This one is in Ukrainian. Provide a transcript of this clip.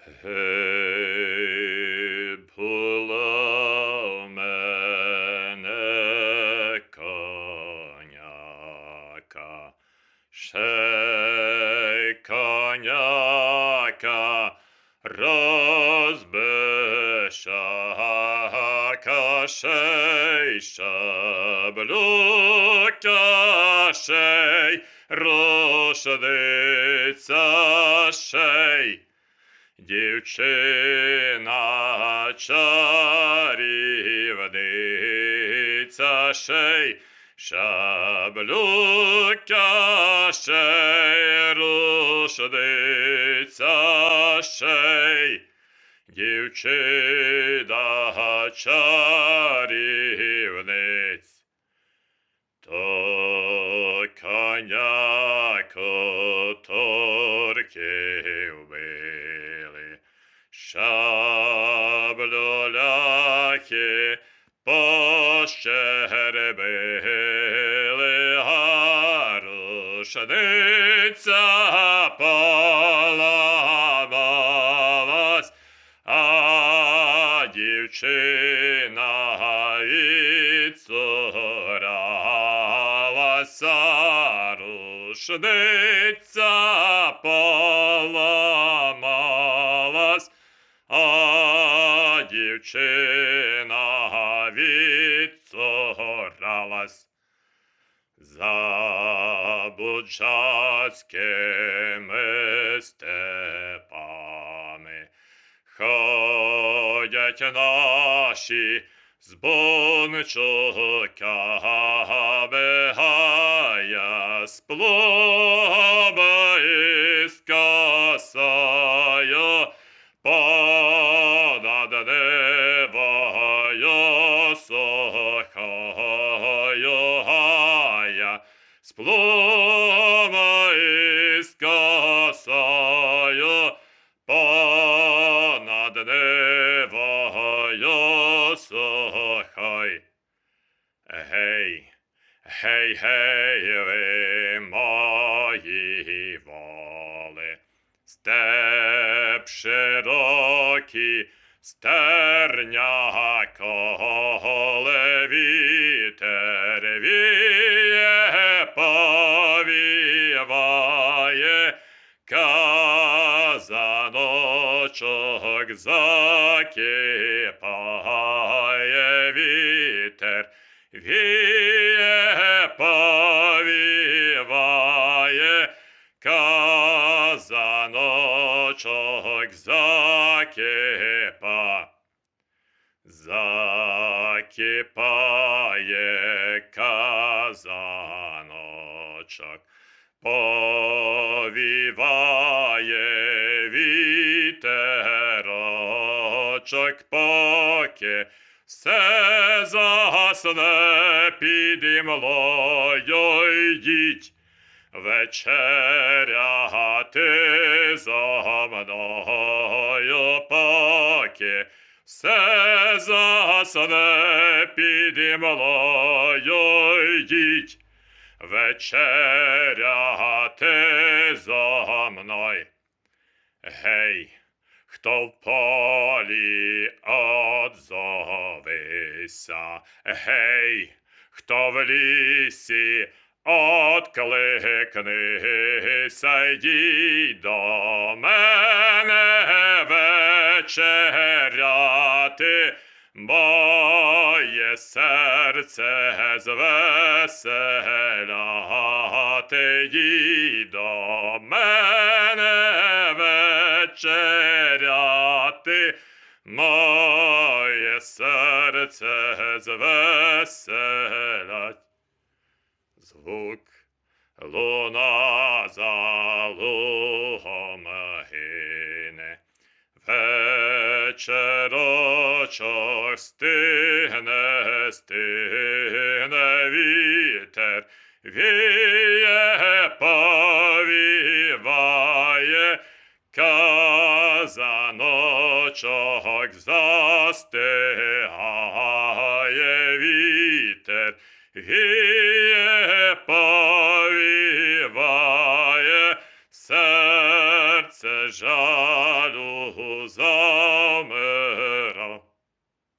Hey, plumene kanyaka, se kanyaka, rozbeshaka, se shabluka, se roshadica, se. Дівчина чарівниця ще й шаблюка ще й рушниця ще й дівчина чарівниць. То коняко торки вбили, шаблюляки пощербили, а рушниця поламалась, а дівчина відсуралася, рушниця поламалась, а дівчина відсуралась. За буджацькими степами ходять наші з збунчуками, гая з плугами гая з і з понад небою сухой. Гей, гей, гей, ви мої воли, степ широкий, стерня коле вітер віє, повіває, казаночок закипає вітер, віє, повіває, казаночок закипа. Закипає казаночок, повіває вітерочок, поки все загасне під імлою йдіть. Вечеряти зо мною, все засне під імлою йдіть. Вечеряти зо мною. Гей, хто в полі отзовися, гей, хто в лісі откликнися, йди до мене вечеряти, серце звеселяти, йди до мене вечеряти, моє серце звеселять. Звук луна за лугом гине, вечерочок стигне, стигне вітер, віє, повіває, казаночок застигає вітер, віє,